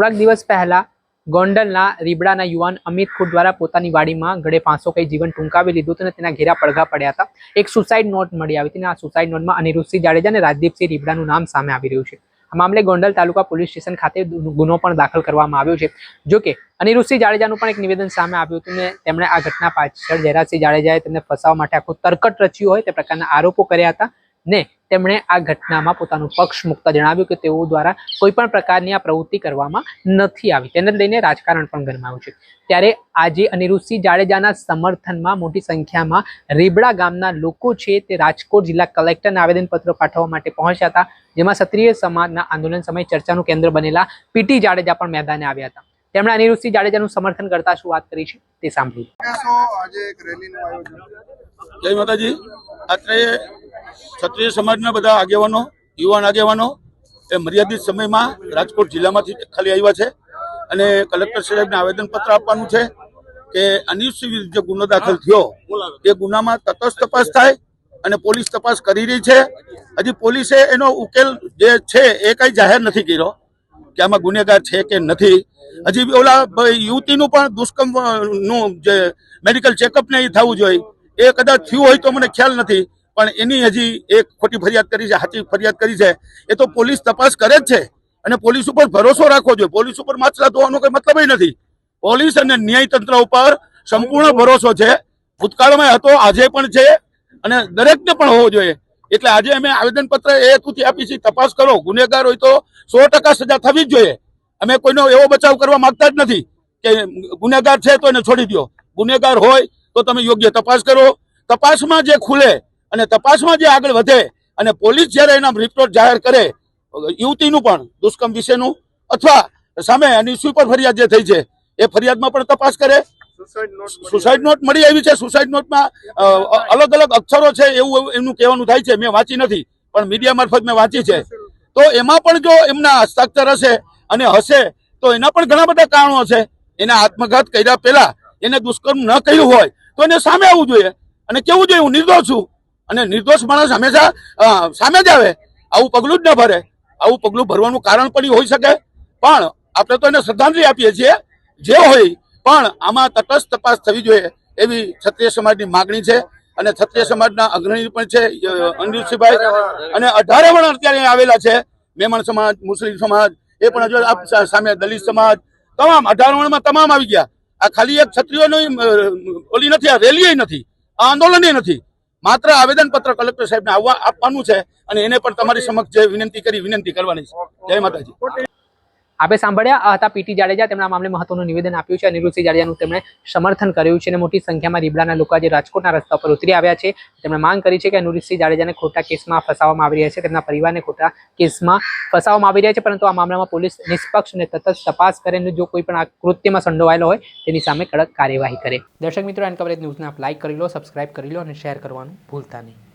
થોડાક દિવસ પહેલા ગોંડલના રીબડાના યુવાન અમિત ખુટ દ્વારા પોતાની વાડીમાં ગળે પાંચસો કઈ જીવન ટૂંકાવી લીધું હતું અને તેના ઘેરા પડઘા પડ્યા હતા. એક સુસાઇડ નોટ મળી આવી હતી અને આ સુસાઇડ નોટમાં અનિરુદ્ધસિંહ જાડેજા અને રાજદીપસિંહ રીબડાનું નામ સામે આવી રહ્યું છે. આ મામલે ગોંડલ તાલુકા પોલીસ સ્ટેશન ખાતે ગુનો પણ દાખલ કરવામાં આવ્યો છે. જો કે અનિરુદ્ધસિંહ જાડેજાનું પણ એક નિવેદન સામે આવ્યું હતું ને તેમણે આ ઘટના પાછળ જયરાજસિંહ જાડેજાએ તેમને ફસાવવા માટે આખું તરકટ રચ્યું હોય તે પ્રકારના આરોપો કર્યા હતા ને તેમણે આ ઘટનામાં પોતાનું પક્ષ મુકતા જણાવ્યું કે તેઓ દ્વારા કોઈ પણ પ્રકારની આ પ્રવૃત્તિ કરવામાં નથી આવી. તેને લઈને રાજકારણ પણ ગરમાયું છે. ત્યારે આજે અનિરુદ્ધસિંહ જાડેજાના સમર્થનમાં મોટી સંખ્યામાં રીબડા ગામના લોકો છે તે રાજકોટ જિલ્લા કલેક્ટરને આવેદનપત્ર પાઠવવા માટે પહોંચ્યા હતા, જેમાં ક્ષત્રિય સમાજના આંદોલન સમયે ચર્ચાનું કેન્દ્ર બનેલા પીટી જાડેજા પણ મેદાને આવ્યા હતા. તેમણે અનિરુદ્ધસિંહ જાડેજાનું સમર્થન કરતા શું વાત કરી છે તે સાંભળ્યું. ક્ષત્રિય સમાજના બધા આગેવાનો, યુવાન આગેવાનો એ મર્યાદિત સમયમાં રાજકોટ જિલ્લામાંથી ખાલી આવ્યા છે અને કલેક્ટર સાહેબને આવેદનપત્ર આપવાનું છે કે અનિશ્ચિત જે ગુનો દાખલ થયો, એ ગુનામાં તટસ્થ તપાસ થાય અને પોલીસ તપાસ કરી રહી છે. હજી પોલીસે એનો ઉકેલ જે છે એ કઈ જાહેર નથી કર્યો કે આમાં ગુનેગાર છે કે નથી. હજી ઓલા યુવતીનું પણ દુષ્કર્મનું જે મેડિકલ ચેકઅપ ને એ થવું જોઈએ. એ કદાચ થયું હોય તો મને ખ્યાલ નથી. પણ એની હજી એક ખોટી ફરિયાદ કરી છે, સાચી ફરિયાદ કરી છે, એ તો પોલીસ તપાસ કરે જ છે. અને પોલીસ ઉપર ભરોસો રાખવો જોઈએ. પોલીસ ઉપર માછલા ધોવાનો કોઈ મતલબ નથી. પોલીસ અને ન્યાયતંત્ર ઉપર સંપૂર્ણ ભરોસો છે. ભૂતકાળમાં હતો, આજે પણ છે, અને દરેકને પણ હોવો જોઈએ. એટલે આજે અમે આવેદનપત્ર એ હેતુથી આપી છે તપાસ કરો. ગુનેગાર હોય તો સો ટકા સજા થવી જ જોઈએ. અમે કોઈનો એવો બચાવ કરવા માંગતા જ નથી કે ગુનેગાર છે તો એને છોડી દો ગુનેગાર હોય તો તમે યોગ્ય તપાસ કરો. તપાસમાં જે ખુલે અને તપાસમાં જે આગળ વધે અને પોલીસ જ્યારે એના રિપોર્ટ જાહેર કરે યુવતીનું પણ દુષ્કર્મ વિશેનું અથવા સામે એની સુપર ફરિયાદ જે થઈ છે એ ફરિયાદમાં પણ તપાસ કરે. સુસાઇડ નોટ મળી. આવી છે. સુસાઇડ નોટમાં અલગ અલગ અક્ષરો છે એવું એમનું કહેવાનું થાય છે. મેં વાંચી નથી પણ મીડિયા મારફત મેં વાંચી છે. તો એમાં પણ જો એમના હસ્તાક્ષર હશે અને હશે તો એના પણ ઘણા બધા કારણો છે એના આત્મઘાત કર્યા પહેલા એને દુષ્કર્મ ન કર્યું હોય તો એને સામે આવવું જોઈએ. અને કેવું જોઈએ? હું નિર્દોષ છું. અને નિર્દોષ માણસ હંમેશા સામે જ આવે. આવું પગલું જ ન ભરે. આવું પગલું ભરવાનું કારણ પણ હોઈ શકે. પણ આપણે તો એને શ્રદ્ધાંજલિ આપીએ છીએ. જે હોય પણ આમાં તટસ્થ તપાસ થવી જોઈએ એવી ક્ષત્રિય સમાજની માગણી છે. અને ક્ષત્રિય સમાજના અગ્રણી પણ છે અનિલસિંહભાઈ. અને અઢારે વણ અત્યારે આવેલા છે. મેમણ સમાજ, મુસ્લિમ સમાજ, એ પણ હજુ સામે દલિત સમાજ. તમામ અઢાર વણમાં તમામ આવી ગયા. આ ખાલી એક ક્ષત્રિયોની ઓલી નથી, આ રેલી નથી. આ આંદોલન નથી. માત્ર આવેદનપત્ર કલેક્ટર સાહેબને આવવા આપવાનું છે અને એને પણ તમારી સમક્ષ જે વિનંતી કરી, વિનંતી કરવાની છે. જય માતાજી. આપે સાંભળ્યા હતા પીટી જાડેજા. તેમના મામલે મહત્વનું નિવેદન આપ્યું છે. અનિરુદ્ધસિંહ જાડેજાનું તેમણે સમર્થન કર્યું છે અને મોટી સંખ્યામાં રીબડાના લોકો આજે રાજકોટના રસ્તા પર ઉતરી આવ્યા છે. તેમણે માંગ કરી છે કે અનિરુદ્ધસિંહ જાડેજાને ખોટા કેસમાં ફસાવવામાં આવી રહ્યા છે. તેમના પરિવારને ખોટા કેસમાં ફસાવવામાં આવી રહ્યા છે. પરંતુ આ મામલામાં પોલીસ નિષ્પક્ષ અને તટસ્થ તપાસ કરે અને જો કોઈ પણ આ કૃત્યમાં સંડોવાયેલો હોય, તેની સામે કડક કાર્યવાહી કરે. દર્શક મિત્રો, એન કવરેજ ન્યૂઝને આપ લાઇક કરી લો, સબસ્ક્રાઇબ કરી લો અને શેર કરવાનું ભૂલતા નહીં.